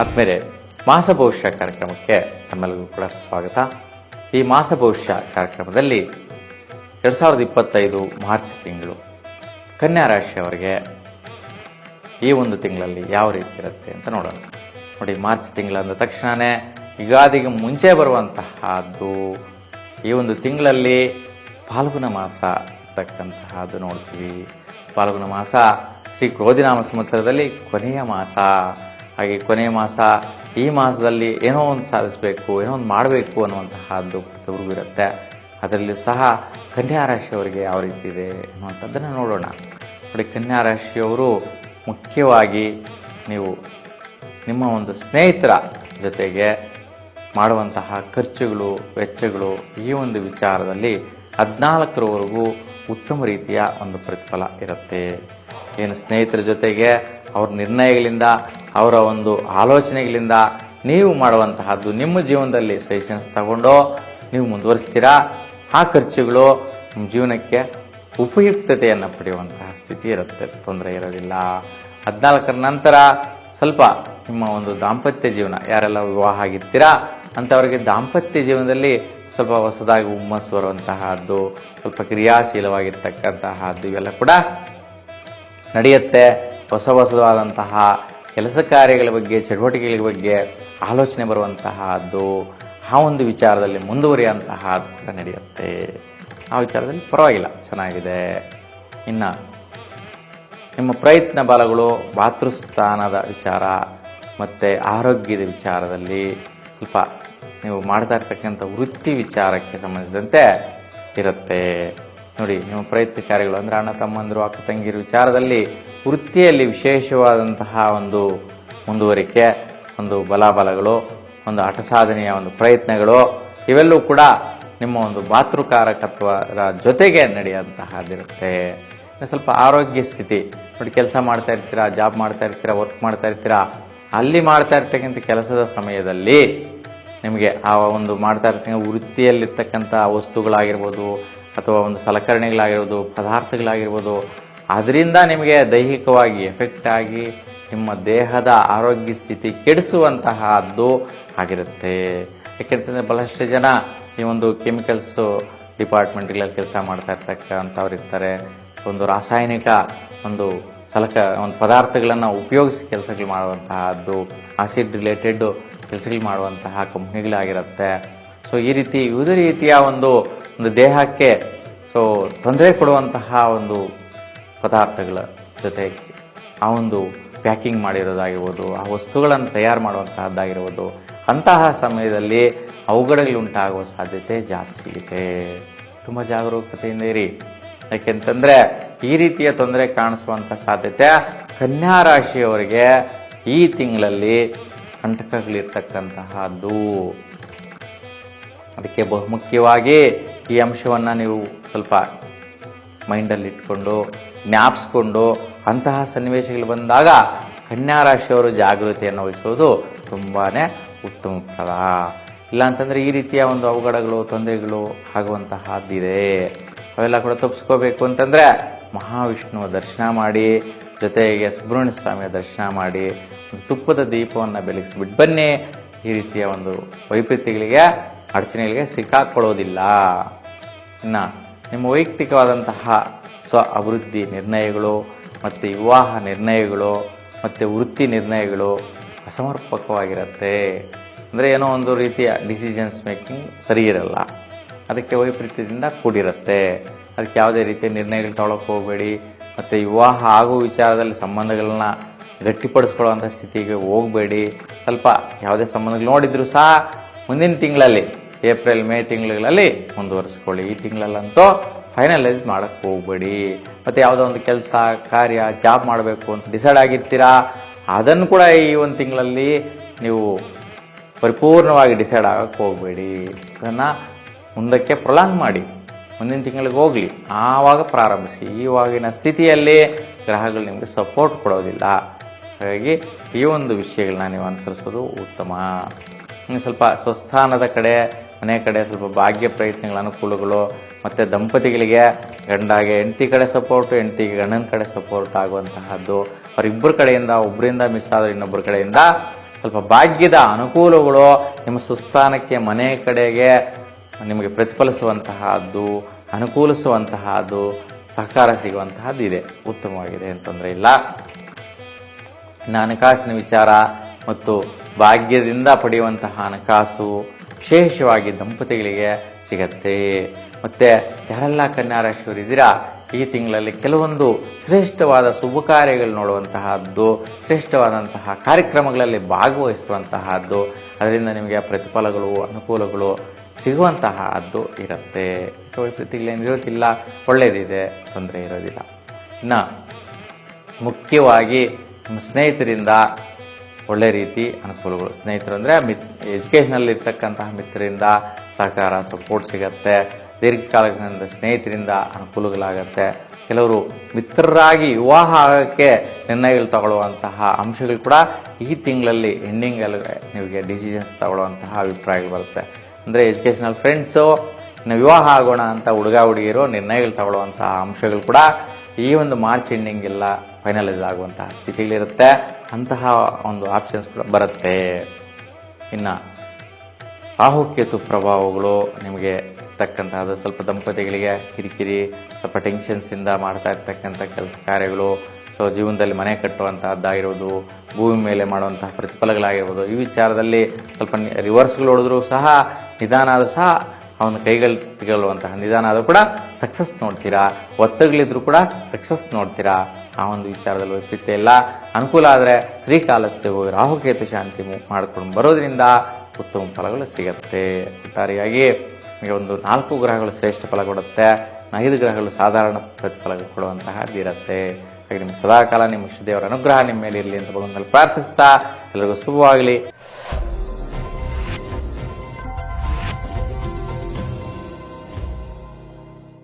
ಆದ್ಮೇಲೆ ಮಾಸ ಭವಿಷ್ಯ ಕಾರ್ಯಕ್ರಮಕ್ಕೆ ತಮ್ಮೆಲ್ಲರಿಗೂ ಕೂಡ ಸ್ವಾಗತ. ಈ ಮಾಸ ಭವಿಷ್ಯ ಕಾರ್ಯಕ್ರಮದಲ್ಲಿ ಎರಡು ಸಾವಿರದ ಇಪ್ಪತ್ತೈದು ಮಾರ್ಚ್ ತಿಂಗಳು ಕನ್ಯಾ ರಾಶಿಯವರಿಗೆ ಈ ಒಂದು ತಿಂಗಳಲ್ಲಿ ಯಾವ ರೀತಿ ಇರುತ್ತೆ ಅಂತ ನೋಡೋಣ. ನೋಡಿ, ಮಾರ್ಚ್ ತಿಂಗಳಂದ ತಕ್ಷಣವೇ ಯುಗಾದಿಗೆ ಮುಂಚೆ ಬರುವಂತಹದ್ದು ಈ ಒಂದು ತಿಂಗಳಲ್ಲಿ ಫಾಲ್ಗುಣ ಮಾಸ ಇರ್ತಕ್ಕಂತಹದ್ದು ನೋಡ್ತೀವಿ. ಫಾಲ್ಗುಣ ಮಾಸ ಶ್ರೀ ಕ್ರೋಧಿನಾಮ ಸಂವತ್ಸರದಲ್ಲಿ ಕೊನೆಯ ಮಾಸ. ಹಾಗೆ ಕೊನೆ ಮಾಸ, ಈ ಮಾಸದಲ್ಲಿ ಏನೋ ಒಂದು ಸಾಧಿಸಬೇಕು, ಏನೋ ಒಂದು ಮಾಡಬೇಕು ಅನ್ನುವಂತಹದ್ದು ಇರುತ್ತೆ ಅದರಲ್ಲೂ ಸಹ ಕನ್ಯಾ ರಾಶಿಯವರಿಗೆ ಯಾವ ರೀತಿ ಇದೆ ಅನ್ನುವಂಥದ್ದನ್ನು ನೋಡೋಣ. ನೋಡಿ, ಕನ್ಯಾ ರಾಶಿಯವರು ಮುಖ್ಯವಾಗಿ ನೀವು ನಿಮ್ಮ ಒಂದು ಸ್ನೇಹಿತರ ಜೊತೆಗೆ ಮಾಡುವಂತಹ ಖರ್ಚುಗಳು, ವೆಚ್ಚಗಳು ಈ ಒಂದು ವಿಚಾರದಲ್ಲಿ ಹದಿನಾಲ್ಕರವರೆಗೂ ಉತ್ತಮ ರೀತಿಯ ಒಂದು ಪ್ರತಿಫಲ ಇರುತ್ತೆ. ಏನು ಸ್ನೇಹಿತರ ಜೊತೆಗೆ ಅವ್ರ ನಿರ್ಣಯಗಳಿಂದ ಅವರ ಒಂದು ಆಲೋಚನೆಗಳಿಂದ ನೀವು ಮಾಡುವಂತಹದ್ದು ನಿಮ್ಮ ಜೀವನದಲ್ಲಿ ಸಜೆಷನ್ಸ್ ತಗೊಂಡು, ನೀವು ಮುಂದುವರಿಸ್ತೀರಾ? ಆ ಖರ್ಚುಗಳು ನಿಮ್ಮ ಜೀವನಕ್ಕೆ ಉಪಯುಕ್ತತೆಯನ್ನು ಪಡೆಯುವಂತಹ ಸ್ಥಿತಿ ಇರುತ್ತೆ. ತೊಂದರೆ ಇರೋದಿಲ್ಲ. ಹದಿನಾಲ್ಕರ ನಂತರ ಸ್ವಲ್ಪ ನಿಮ್ಮ ಒಂದು ದಾಂಪತ್ಯ ಜೀವನ, ಯಾರೆಲ್ಲ ವಿವಾಹ ಆಗಿರ್ತೀರಾ, ಅಂಥವರಿಗೆ ದಾಂಪತ್ಯ ಜೀವನದಲ್ಲಿ ಸ್ವಲ್ಪ ಹೊಸದಾಗಿ ಹುಮ್ಮಸ್ಸು ಬರುವಂತಹದ್ದು, ಸ್ವಲ್ಪ ಕ್ರಿಯಾಶೀಲವಾಗಿರ್ತಕ್ಕಂತಹದ್ದು ಇವೆಲ್ಲ ಕೂಡ ನಡೆಯುತ್ತೆ. ಹೊಸ ಹೊಸದಾದಂತಹ ಕೆಲಸ ಕಾರ್ಯಗಳ ಬಗ್ಗೆ, ಚಟುವಟಿಕೆಗಳ ಬಗ್ಗೆ ಆಲೋಚನೆ ಬರುವಂತಹದ್ದು, ಆ ಒಂದು ವಿಚಾರದಲ್ಲಿ ಮುಂದುವರಿಯುವಂತಹದ್ದು ಕೂಡ ನಡೆಯುತ್ತೆ. ಆ ವಿಚಾರದಲ್ಲಿ ಪರವಾಗಿಲ್ಲ, ಚೆನ್ನಾಗಿದೆ. ಇನ್ನು, ನಿಮ್ಮ ಪ್ರಯತ್ನ ಬಲಗಳು ಮಾತೃಸ್ಥಾನದ ವಿಚಾರ ಮತ್ತು ಆರೋಗ್ಯದ ವಿಚಾರದಲ್ಲಿ ಸ್ವಲ್ಪ ನೀವು ಮಾಡ್ತಾ ಇರ್ತಕ್ಕಂಥ ವೃತ್ತಿ ವಿಚಾರಕ್ಕೆ ಸಂಬಂಧಿಸಿದಂತೆ ಇರುತ್ತೆ. ನೋಡಿ, ನಿಮ್ಮ ಪ್ರಯತ್ನ ಕಾರ್ಯಗಳು ಅಂದರೆ ಅಣ್ಣ ತಮ್ಮಂದಿರು, ಅಕ್ಕ ತಂಗಿರು ವಿಚಾರದಲ್ಲಿ ವೃತ್ತಿಯಲ್ಲಿ ವಿಶೇಷವಾದಂತಹ ಒಂದು ಮುಂದುವರಿಕೆ, ಒಂದು ಬಲಾಬಲಗಳು, ಒಂದು ಹಠ ಸಾಧನೆಯ ಒಂದು ಪ್ರಯತ್ನಗಳು, ಇವೆಲ್ಲವೂ ಕೂಡ ನಿಮ್ಮ ಒಂದು ಮಾತೃಕಾರಕತ್ವದ ಜೊತೆಗೆ ನಡೆಯುವಂತಹದ್ದಿರುತ್ತೆ ಸ್ವಲ್ಪ ಆರೋಗ್ಯ ಸ್ಥಿತಿ, ನೋಡಿ ಕೆಲಸ ಮಾಡ್ತಾ ಇರ್ತೀರಾ, ಜಾಬ್ ಮಾಡ್ತಾ ಇರ್ತೀರಾ ವರ್ಕ್ ಮಾಡ್ತಾ ಇರ್ತೀರಾ, ಅಲ್ಲಿ ಮಾಡ್ತಾ ಇರ್ತಕ್ಕಂಥ ಕೆಲಸದ ಸಮಯದಲ್ಲಿ ನಿಮಗೆ ಆ ಒಂದು ಮಾಡ್ತಾ ಇರ್ತಕ್ಕಂಥ ವೃತ್ತಿಯಲ್ಲಿರ್ತಕ್ಕಂಥ ವಸ್ತುಗಳಾಗಿರ್ಬೋದು, ಅಥವಾ ಒಂದು ಸಲಕರಣೆಗಳಾಗಿರ್ಬೋದು, ಪದಾರ್ಥಗಳಾಗಿರ್ಬೋದು ಅದರಿಂದ ನಿಮಗೆ ದೈಹಿಕವಾಗಿ ಎಫೆಕ್ಟ್ ಆಗಿ ನಿಮ್ಮ ದೇಹದ ಆರೋಗ್ಯ ಸ್ಥಿತಿ ಕೆಡಿಸುವಂತಹದ್ದು ಆಗಿರುತ್ತೆ. ಯಾಕೆಂತಂದರೆ ಬಹಳಷ್ಟು ಜನ ಈ ಒಂದು ಕೆಮಿಕಲ್ಸು ಡಿಪಾರ್ಟ್ಮೆಂಟ್ಗಳಲ್ಲಿ ಕೆಲಸ ಮಾಡ್ತಾ ಇರ್ತಕ್ಕಂಥವ್ರು ಇರ್ತಾರೆ. ಒಂದು ರಾಸಾಯನಿಕ ಒಂದು ಸಲಕ, ಒಂದು ಪದಾರ್ಥಗಳನ್ನು ಉಪಯೋಗಿಸಿ ಕೆಲಸಗಳು ಮಾಡುವಂತಹದ್ದು ಆಸಿಡ್ ರಿಲೇಟೆಡ್ ಕೆಲಸಗಳು ಮಾಡುವಂತಹ ಕಂಪ್ನಿಗಳಾಗಿರುತ್ತೆ ಸೊ ಈ ರೀತಿ ವಿವಿಧ ರೀತಿಯ ಒಂದು ಒಂದು ದೇಹಕ್ಕೆ ಸೊ ತೊಂದರೆ ಕೊಡುವಂತಹ ಒಂದು ಪದಾರ್ಥಗಳ ಜೊತೆ ಆ ಒಂದು ಪ್ಯಾಕಿಂಗ್ ಮಾಡಿರೋದಾಗಿರ್ಬೋದು, ಆ ವಸ್ತುಗಳನ್ನು ತಯಾರು ಮಾಡುವಂತಹದ್ದಾಗಿರ್ಬೋದು, ಅಂತಹ ಸಮಯದಲ್ಲಿ ಅವುಗಡಗಳುಂಟಾಗುವ ಸಾಧ್ಯತೆ ಜಾಸ್ತಿ ಇದೆ. ತುಂಬ ಜಾಗರೂಕತೆಯಿಂದ ಇರಿ. ಯಾಕೆಂತಂದ್ರೆ ಈ ರೀತಿಯ ತೊಂದರೆ ಕಾಣಿಸುವಂಥ ಸಾಧ್ಯತೆ ಕನ್ಯಾ ರಾಶಿಯವರಿಗೆ ಈ ತಿಂಗಳಲ್ಲಿ ಕಂಟಕಗಳಿರ್ತಕ್ಕಂತಹದ್ದು ಅದಕ್ಕೆ ಬಹುಮುಖ್ಯವಾಗಿ ಈ ಅಂಶವನ್ನು ನೀವು ಸ್ವಲ್ಪ ಮೈಂಡಲ್ಲಿ ಇಟ್ಕೊಂಡು ಜ್ಞಾಪಿಸ್ಕೊಂಡು ಅಂತಹ ಸನ್ನಿವೇಶಗಳು ಬಂದಾಗ ಕನ್ಯಾ ರಾಶಿಯವರು ಜಾಗೃತಿಯನ್ನು ವಹಿಸೋದು ತುಂಬಾ ಉತ್ತಮ ಇಲ್ಲ ಇಲ್ಲಾಂತಂದರೆ ಈ ರೀತಿಯ ಒಂದು ಅವಘಡಗಳು, ತೊಂದರೆಗಳು ಆಗುವಂತಹದ್ದಿದೆ. ಅವೆಲ್ಲ ಕೂಡ ತಪ್ಪಿಸ್ಕೋಬೇಕು ಅಂತಂದರೆ ಮಹಾವಿಷ್ಣುವ ದರ್ಶನ ಮಾಡಿ, ಜೊತೆಗೆ ಸುಬ್ರಹ್ಮಣ್ಯ ಸ್ವಾಮಿಯ ದರ್ಶನ ಮಾಡಿ ತುಪ್ಪದ ದೀಪವನ್ನು ಬೆಳಗಿಸ್ಬಿಟ್ಟು ಬನ್ನಿ. ಈ ರೀತಿಯ ಒಂದು ವೈಪರೀತ್ಯಗಳಿಗೆ, ಅಡಚಣೆಗಳಿಗೆ ಸಿಕ್ಕಾಕೊಳ್ಳೋದಿಲ್ಲ. ಇನ್ನು ನಿಮ್ಮ ವೈಯಕ್ತಿಕವಾದಂತಹ ಸ್ವ ಅಭಿವೃದ್ಧಿ ನಿರ್ಣಯಗಳು ಮತ್ತು ವಿವಾಹ ನಿರ್ಣಯಗಳು ಮತ್ತು ವೃತ್ತಿ ನಿರ್ಣಯಗಳು ಅಸಮರ್ಪಕವಾಗಿರುತ್ತೆ. ಅಂದರೆ ಏನೋ ಒಂದು ರೀತಿಯ ಡಿಸಿಷನ್ಸ್ ಮೇಕಿಂಗ್ ಸರಿ ಇರಲ್ಲ. ಅದಕ್ಕೆ ವೈಪರೀತ್ಯದಿಂದ ಕೂಡಿರುತ್ತೆ. ಅದಕ್ಕೆ ಯಾವುದೇ ರೀತಿಯ ನಿರ್ಣಯಗಳು ತೊಗೊಳಕ್ಕೆ ಹೋಗಬೇಡಿ. ಮತ್ತು ವಿವಾಹ ಆಗೋ ವಿಚಾರದಲ್ಲಿ ಸಂಬಂಧಗಳನ್ನ ಗಟ್ಟಿಪಡಿಸ್ಕೊಳ್ಳುವಂಥ ಸ್ಥಿತಿಗೆ ಹೋಗಬೇಡಿ. ಸ್ವಲ್ಪ ಯಾವುದೇ ಸಂಬಂಧಗಳು ನೋಡಿದರೂ ಸಹ ಮುಂದಿನ ತಿಂಗಳಲ್ಲಿ, ಏಪ್ರಿಲ್ ಮೇ ತಿಂಗಳಲ್ಲಿ ಮುಂದುವರಿಸ್ಕೊಳ್ಳಿ. ಈ ತಿಂಗಳಲ್ಲಂತೂ ಫೈನಲೈಸ್ ಮಾಡೋಕ್ಕೆ ಹೋಗಬೇಡಿ. ಮತ್ತು ಯಾವುದೋ ಒಂದು ಕೆಲಸ, ಕಾರ್ಯ ಜಾಬ್ ಮಾಡಬೇಕು ಅಂತ ಡಿಸೈಡ್ ಆಗಿರ್ತೀರಾ? ಅದನ್ನು ಕೂಡ ಈ ಒಂದು ತಿಂಗಳಲ್ಲಿ ನೀವು ಪರಿಪೂರ್ಣವಾಗಿ ಡಿಸೈಡ್ ಆಗೋಕ್ಕೆ ಹೋಗಬೇಡಿ. ಅದನ್ನು ಮುಂದಕ್ಕೆ ಪ್ರೊಲಾಂಗ್ ಮಾಡಿ. ಮುಂದಿನ ತಿಂಗಳಿಗೆ ಹೋಗಲಿ. ಆವಾಗ ಪ್ರಾರಂಭಿಸಿ. ಈವಾಗಿನ ಸ್ಥಿತಿಯಲ್ಲಿ ಗ್ರಹಗಳು ನಿಮಗೆ ಸಪೋರ್ಟ್ ಕೊಡೋದಿಲ್ಲ. ಹಾಗಾಗಿ ಈ ಒಂದು ವಿಷಯಗಳನ್ನ ನೀವು ಅನುಸರಿಸೋದು ಉತ್ತಮ. ಇನ್ನು ಸ್ವಲ್ಪ ಸ್ವಸ್ಥಾನದ ಕಡೆ ಮನೆ ಕಡೆ ಸ್ವಲ್ಪ ಭಾಗ್ಯ ಪ್ರಯತ್ನಗಳ ಅನುಕೂಲಗಳು, ಮತ್ತು ದಂಪತಿಗಳಿಗೆ ಗಂಡಾಗೆ ಹೆಂಡತಿ ಕಡೆ ಸಪೋರ್ಟು ಹೆಂಡತಿಗೆ ಗಂಡನ ಕಡೆ ಸಪೋರ್ಟ್ ಆಗುವಂತಹದ್ದು. ಅವರಿಬ್ಬರ ಕಡೆಯಿಂದ ಒಬ್ಬರಿಂದ ಮಿಸ್ ಆದರೆ ಇನ್ನೊಬ್ಬರ ಕಡೆಯಿಂದ ಸ್ವಲ್ಪ ಭಾಗ್ಯದ ಅನುಕೂಲಗಳು ನಿಮ್ಮ ಸುಸ್ಥಾನಕ್ಕೆ, ಮನೆ ಕಡೆಗೆ ನಿಮಗೆ ಪ್ರತಿಫಲಿಸುವಂತಹದ್ದು, ಅನುಕೂಲಿಸುವಂತಹದ್ದು, ಸಹಕಾರ ಸಿಗುವಂತಹದ್ದು ಇದೆ. ಉತ್ತಮವಾಗಿದೆ ಅಂತಂದರೆ ಇಲ್ಲ. ಇನ್ನು ಹಣಕಾಸಿನ ವಿಚಾರ ಮತ್ತು ಭಾಗ್ಯದಿಂದ ಪಡೆಯುವಂತಹ ಹಣಕಾಸು ವಿಶೇಷವಾಗಿ ದಂಪತಿಗಳಿಗೆ ಸಿಗತ್ತೆ. ಮತ್ತೆ ಯಾರೆಲ್ಲ ಕನ್ಯಾ ರಾಶಿಯವರು ಇದ್ದೀರಾ, ಈ ತಿಂಗಳಲ್ಲಿ ಕೆಲವೊಂದು ಶ್ರೇಷ್ಠವಾದ ಶುಭ ಕಾರ್ಯಗಳು ನೋಡುವಂತಹದ್ದು, ಶ್ರೇಷ್ಠವಾದಂತಹ ಕಾರ್ಯಕ್ರಮಗಳಲ್ಲಿ ಭಾಗವಹಿಸುವಂತಹದ್ದು, ಅದರಿಂದ ನಿಮಗೆ ಪ್ರತಿಫಲಗಳು, ಅನುಕೂಲಗಳು ಸಿಗುವಂತಹದ್ದು ಇರುತ್ತೆ. ವೈಪರೀತಿಗಳೇನು ಇರೋದಿಲ್ಲ ಒಳ್ಳೆಯದಿದೆ ತೊಂದರೆ ಇರೋದಿಲ್ಲ. ಇನ್ನು ಮುಖ್ಯವಾಗಿ ನಿಮ್ಮ ಸ್ನೇಹಿತರಿಂದ ಒಳ್ಳೆ ರೀತಿ ಅನುಕೂಲಗಳು. ಸ್ನೇಹಿತರು, ಅಂದರೆ ಮಿತ್ ಎಜುಕೇಷನಲ್ಲಿ ಇರ್ತಕ್ಕಂತಹ ಮಿತ್ರರಿಂದ ಸಹಕಾರ ಸಪೋರ್ಟ್ ಸಿಗತ್ತೆ. ದೀರ್ಘಕಾಲದಿಂದ ಸ್ನೇಹಿತರಿಂದ ಅನುಕೂಲಗಳಾಗತ್ತೆ. ಕೆಲವರು ಮಿತ್ರರಾಗಿ ವಿವಾಹ ಆಗೋಕ್ಕೆ ನಿರ್ಣಯಗಳು ತಗೊಳ್ಳುವಂತಹ ಅಂಶಗಳು ಕೂಡ ಈ ತಿಂಗಳಲ್ಲಿ ಎಂಡಿಂಗಲ್ಲಿ ನಿಮಗೆ ಡಿಸಿಷನ್ಸ್ ತಗೊಳ್ಳುವಂತಹ ಅಭಿಪ್ರಾಯಗಳು ಬರುತ್ತೆ. ಅಂದರೆ ಎಜುಕೇಷನಲ್ ಫ್ರೆಂಡ್ಸು ಇನ್ನು ವಿವಾಹ ಆಗೋಣ ಅಂತ ಹುಡುಗ ಹುಡುಗಿಯರು ನಿರ್ಣಯಗಳು ತಗೊಳ್ಳುವಂತಹ ಅಂಶಗಳು ಕೂಡ ಈ ಒಂದು ಮಾರ್ಚ್ ಎಂಡಿಂಗ್ ಎಲ್ಲ ಫೈನಲೈಸ್ ಆಗುವಂತಹ ಸ್ಥಿತಿಗಳಿರುತ್ತೆ ಅಂತಹ ಒಂದು ಆಪ್ಷನ್ಸ್ ಕೂಡ ಬರುತ್ತೆ. ಇನ್ನು ರಾಹುಕೇತು ಪ್ರಭಾವಗಳು ನಿಮಗೆ ಇರ್ತಕ್ಕಂತಹದ್ದು ಸ್ವಲ್ಪ ದಂಪತಿಗಳಿಗೆ ಕಿರಿಕಿರಿ, ಸ್ವಲ್ಪ ಟೆನ್ಷನ್ಸಿಂದ ಮಾಡ್ತಾ ಇರ್ತಕ್ಕಂಥ ಕೆಲಸ ಕಾರ್ಯಗಳು. ಸೊ ಜೀವನದಲ್ಲಿ ಮನೆ ಕಟ್ಟುವಂತಹದ್ದಾಗಿರ್ಬೋದು ಭೂಮಿ ಮೇಲೆ ಮಾಡುವಂತಹ ಪ್ರತಿಫಲಗಳಾಗಿರ್ಬೋದು. ಈ ವಿಚಾರದಲ್ಲಿ ಸ್ವಲ್ಪ ರಿವರ್ಸ್ಗಳು ಹೊಡೆದ್ರು ಸಹ, ನಿಧಾನ ಆದರೂ ಸಹ, ಅವನ ಕೈಗಳು ನಿಧಾನ ಆದರೂ ಕೂಡ ಸಕ್ಸಸ್ ನೋಡ್ತೀರಾ. ಒತ್ತಡಗಳಿದ್ರು ಕೂಡ ಸಕ್ಸಸ್ ನೋಡ್ತೀರಾ. ಆ ಒಂದು ವಿಚಾರದಲ್ಲಿ ವ್ಯಕ್ತಿತ್ವ ಇಲ್ಲ ಅನುಕೂಲ ಆದರೆ ಶ್ರೀಕಾಲಸ್ಯ ಹೋಗಿ ರಾಹುಕೇತು ಶಾಂತಿ ಮಾಡಿಕೊಂಡು ಬರೋದ್ರಿಂದ ಉತ್ತಮ ಫಲಗಳು ಸಿಗತ್ತೆ. ಒಟ್ಟಾರೆಯಾಗಿ ನಿಮಗೆ ಒಂದು ನಾಲ್ಕು ಗ್ರಹಗಳು ಶ್ರೇಷ್ಠ ಫಲ ಕೊಡುತ್ತೆ. ಐದು ಗ್ರಹಗಳು ಸಾಧಾರಣ ಪ್ರತಿಫಲ ಕೊಡುವಂತಹದ್ದಿರುತ್ತೆ ಹಾಗೆ ನಿಮ್ಮ ಸದಾಕಾಲ ನಿಮ್ಮ ದೇವರ ಅನುಗ್ರಹ ನಿಮ್ಮ ಮೇಲೆ ಇರಲಿ ಅಂತ ಭಗವಂತನಲ್ಲಿ ಪ್ರಾರ್ಥಿಸ್ತಾ ಎಲ್ಲರಿಗೂ ಶುಭವಾಗಲಿ.